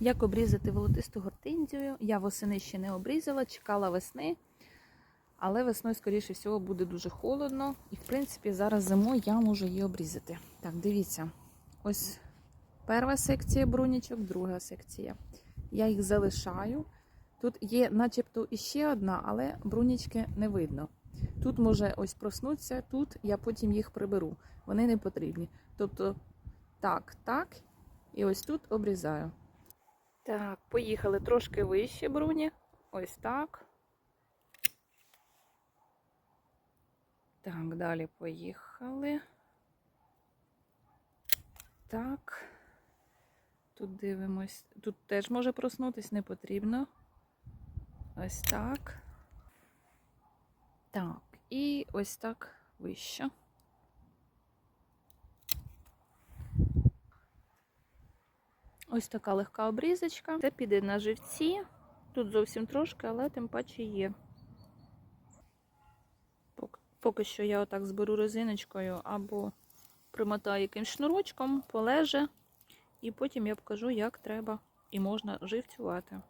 Як обрізати волотисту гортензію? Я восени ще не обрізала, чекала весни. Але весною, скоріше всього, буде дуже холодно. І, в принципі, зараз зимою я можу її обрізати. Так, дивіться. Ось перша секція брунічок, друга секція. Я їх залишаю. Тут є, начебто, іще одна, але брунічки не видно. Тут може ось проснуться, тут я потім їх приберу. Вони не потрібні. Тобто, так, так, і ось тут обрізаю. Так, поїхали трошки вище бруні. Ось так. Так, далі поїхали. Так. Тут дивимось. Тут теж може проснутись, не потрібно. Ось так. Так, і ось так вище. Ось така легка обрізочка. Це піде на живці. Тут зовсім трошки, але тим паче є. Поки що я отак зберу резиночкою або примотаю якимсь шнурочком, полеже, і потім я покажу, як треба і можна живцювати.